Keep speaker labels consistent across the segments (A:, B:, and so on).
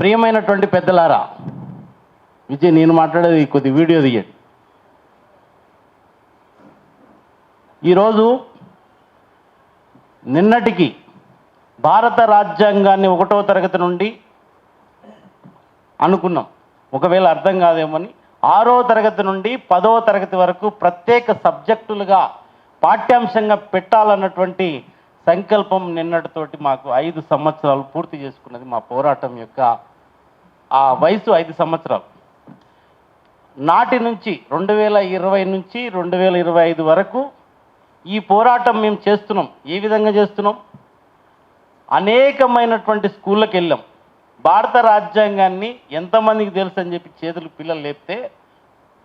A: ప్రియమైనటువంటి పెద్దలారా విజయ్ నేను మాట్లాడేది కొద్ది వీడియో తీయండి. ఈరోజు నిన్నటికి భారత రాజ్యాంగాన్ని ఒకటో తరగతి నుండి అనుకున్నాం. ఒకవేళ అర్థం కాదేమని ఆరో తరగతి నుండి పదవ తరగతి వరకు ప్రత్యేక సబ్జెక్టులుగా పాఠ్యాంశంగా పెట్టాలన్నటువంటి సంకల్పం నిన్నటితోటి మాకు ఐదు సంవత్సరాలు పూర్తి చేసుకున్నది మా పోరాటం యొక్క ఆ వయసు ఐదు సంవత్సరాలు. నాటి నుంచి రెండు వేల ఇరవై నుంచి రెండు వేల ఇరవై ఐదు వరకు ఈ పోరాటం మేము చేస్తున్నాం. ఏ విధంగా చేస్తున్నాం? అనేకమైనటువంటి స్కూళ్ళకి వెళ్ళాం. భారత రాజ్యాంగాన్ని ఎంతమందికి తెలుసు అని చెప్పి చేతులు పిల్లలు లేపితే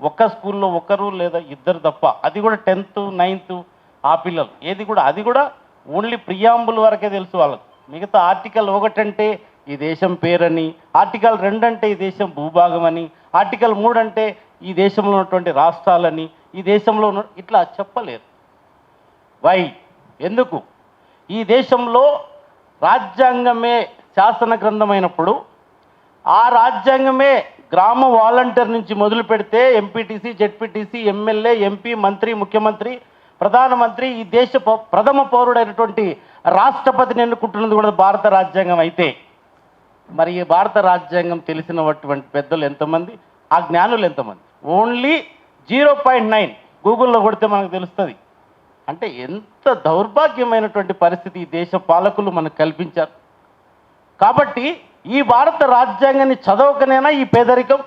A: ఒక్క స్కూల్లో ఒకరు లేదా ఇద్దరు తప్ప అది కూడా టెన్త్ నైన్త్ ఆ పిల్లలు. ఏది కూడా అది కూడా ఓన్లీ ప్రియాంబుల్ వరకే తెలుసు వాళ్ళకు. మిగతా ఆర్టికల్ ఒకటంటే ఈ దేశం పేరని ఆర్టికల్ రెండు అంటే ఈ దేశం భూభాగం అని ఆర్టికల్ మూడు అంటే ఈ దేశంలో ఉన్నటువంటి రాష్ట్రాలని ఈ దేశంలో ఉన్న ఇట్లా చెప్పలేరు. వై? ఎందుకు? ఈ దేశంలో రాజ్యాంగమే శాసన గ్రంథమైనప్పుడు ఆ రాజ్యాంగమే గ్రామ వాలంటీర్ నుంచి మొదలు పెడితే ఎంపీటీసీ జెడ్పీటీసీ ఎమ్మెల్యే ఎంపీ మంత్రి ముఖ్యమంత్రి ప్రధానమంత్రి ఈ దేశ ప్రథమ పౌరుడైనటువంటి రాష్ట్రపతిని ఎన్నుకుంటున్నది కూడా భారత రాజ్యాంగం అయితే. మరి ఈ భారత రాజ్యాంగం తెలిసినటువంటి పెద్దలు ఎంతమంది? ఆ జ్ఞానులు ఎంతమంది? ఓన్లీ జీరో పాయింట్ నైన్ గూగుల్లో కొడితే మనకు తెలుస్తుంది. అంటే ఎంత దౌర్భాగ్యమైనటువంటి పరిస్థితి ఈ దేశ పాలకులు మనకు కల్పించారు. కాబట్టి ఈ భారత రాజ్యాంగాన్ని చదవకనేనా ఈ పేదరికం?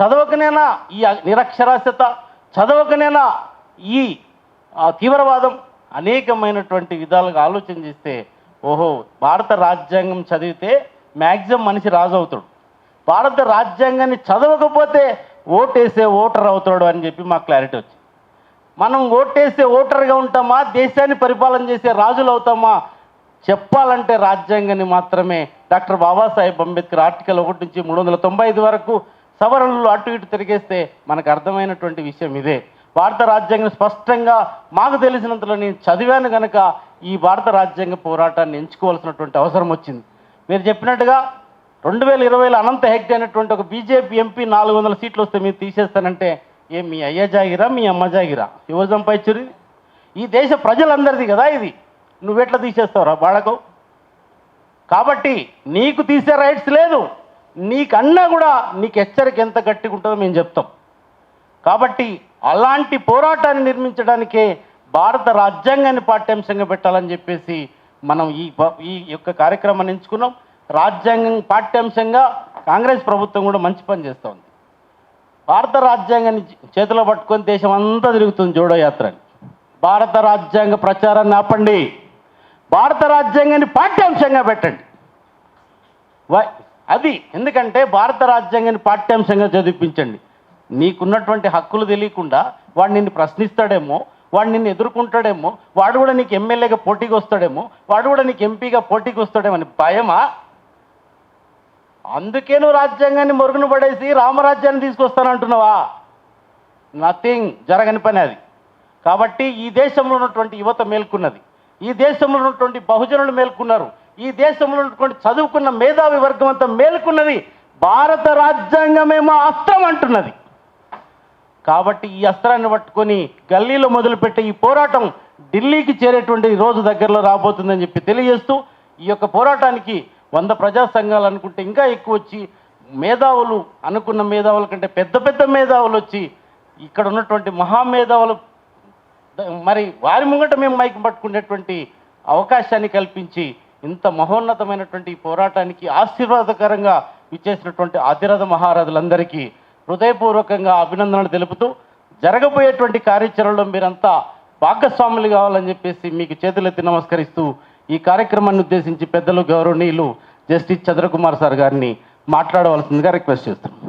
A: చదవకనేనా ఈ నిరక్షరాస్యత? చదవకనేనా ఈ తీవ్రవాదం? అనేకమైనటువంటి విధాలుగా ఆలోచన చేస్తే ఓహో భారత రాజ్యాంగం చదివితే మ్యాక్సిమం మనిషి రాజు అవుతాడు. భారత రాజ్యాంగాన్ని చదవకపోతే ఓటేసే ఓటర్ అవుతాడు అని చెప్పి మాకు క్లారిటీ వచ్చింది. మనం ఓటేసే ఓటర్గా ఉంటామా? దేశాన్ని పరిపాలన చేసే రాజులు అవుతామా? చెప్పాలంటే రాజ్యాంగాన్ని మాత్రమే. డాక్టర్ బాబాసాహెబ్ అంబేద్కర్ ఆర్టికల్ ఒకటి నుంచి మూడు వందల తొంభై ఐదు వరకు సవరణలు అటు ఇటు తిరిగేస్తే మనకు అర్థమైనటువంటి విషయం ఇదే. భారత రాజ్యాంగం స్పష్టంగా మాకు తెలిసినంతలో నేను చదివాను కనుక ఈ భారత రాజ్యాంగ పోరాటాన్ని ఎంచుకోవాల్సినటువంటి అవసరం వచ్చింది. మీరు చెప్పినట్టుగా రెండు వేల ఇరవైలో అనంత హెగ్డే అయినటువంటి ఒక బీజేపీ ఎంపీ నాలుగు వందల సీట్లు వస్తే మీరు తీసేస్తానంటే ఏ మీ అయ్య జాగిరా మీ అమ్మ జాగిరా? యువజం సంపాదించురు ఈ దేశ ప్రజలందరిది కదా ఇది. నువ్వెట్లా తీసేస్తావురా బాడకు కాబట్టి నీకు తీసే రైట్స్ లేదు. నీకన్నా కూడా నీకు హెచ్చరిక ఎంత గట్టిగా ఉంటుందో మేము చెప్తాం. కాబట్టి అలాంటి పోరాటాన్ని నిర్మించడానికే భారత రాజ్యాంగాన్ని పాఠ్యాంశంగా పెట్టాలని చెప్పేసి మనం ఈ ఈ యొక్క కార్యక్రమాన్ని ఎంచుకున్నాం. రాజ్యాంగం పాఠ్యాంశంగా కాంగ్రెస్ ప్రభుత్వం కూడా మంచి పని చేస్తూ ఉంది భారత రాజ్యాంగాన్ని చేతిలో పట్టుకొని దేశం అంతా తిరుగుతుంది జోడో యాత్రని భారత రాజ్యాంగ ప్రచారాన్ని ఆపండి. భారత రాజ్యాంగాన్ని పాఠ్యాంశంగా పెట్టండి. వై- అది ఎందుకంటే భారత రాజ్యాంగాన్ని పాఠ్యాంశంగా చదివించండి. నీకున్నటువంటి హక్కులు తెలియకుండా వాడు నిన్ను ప్రశ్నిస్తాడేమో వాడు నిన్ను ఎదుర్కొంటాడేమో వాడు కూడా నీకు ఎమ్మెల్యేగా పోటీకి వస్తాడేమో వాడు కూడా నీకు ఎంపీగా పోటీకి వస్తాడేమో అని భయమా? అందుకే నువ్వు రాజ్యాంగాన్ని మరుగున పడేసి రామరాజ్యాన్ని తీసుకొస్తానంటున్నావా? నథింగ్ జరగని పని అది. కాబట్టి ఈ దేశంలో ఉన్నటువంటి యువత మేల్కొన్నది. ఈ దేశంలో ఉన్నటువంటి బహుజనులు మేల్కొన్నారు. ఈ దేశంలో ఉన్నటువంటి చదువుకున్న మేధావి వర్గం అంతా మేల్కొన్నది. భారత రాజ్యాంగమేమో అస్త్రం అంటున్నది. కాబట్టి ఈ అస్త్రాన్ని పట్టుకొని గల్లీలో మొదలుపెట్టే ఈ పోరాటం ఢిల్లీకి చేరేటువంటి రోజు దగ్గరలో రాబోతుందని చెప్పి తెలియజేస్తూ ఈ యొక్క పోరాటానికి వంద ప్రజా సంఘాలు అనుకుంటే ఇంకా ఎక్కువ వచ్చి మేధావులు అనుకున్న మేధావుల కంటే పెద్ద పెద్ద మేధావులు వచ్చి ఇక్కడ ఉన్నటువంటి మహామేధావులు మరి వారి ముంగట మేము మైక్ పట్టుకునేటువంటి అవకాశాన్ని కల్పించి ఇంత మహోన్నతమైనటువంటి పోరాటానికి ఆశీర్వాదకరంగా ఇచ్చేసినటువంటి అతిరథ మహారథులందరికీ హృదయపూర్వకంగా అభినందనలు తెలుపుతూ జరగబోయేటువంటి కార్యాచరణలో మీరంతా భాగస్వాములు కావాలని చెప్పేసి మీకు చేతులెత్తి నమస్కరిస్తూ ఈ కార్యక్రమాన్ని ఉద్దేశించి పెద్దలు గౌరవనీయులు జస్టిస్ చంద్రకుమార్ సార్ గారిని మాట్లాడవలసిందిగా రిక్వెస్ట్ చేస్తున్నాం.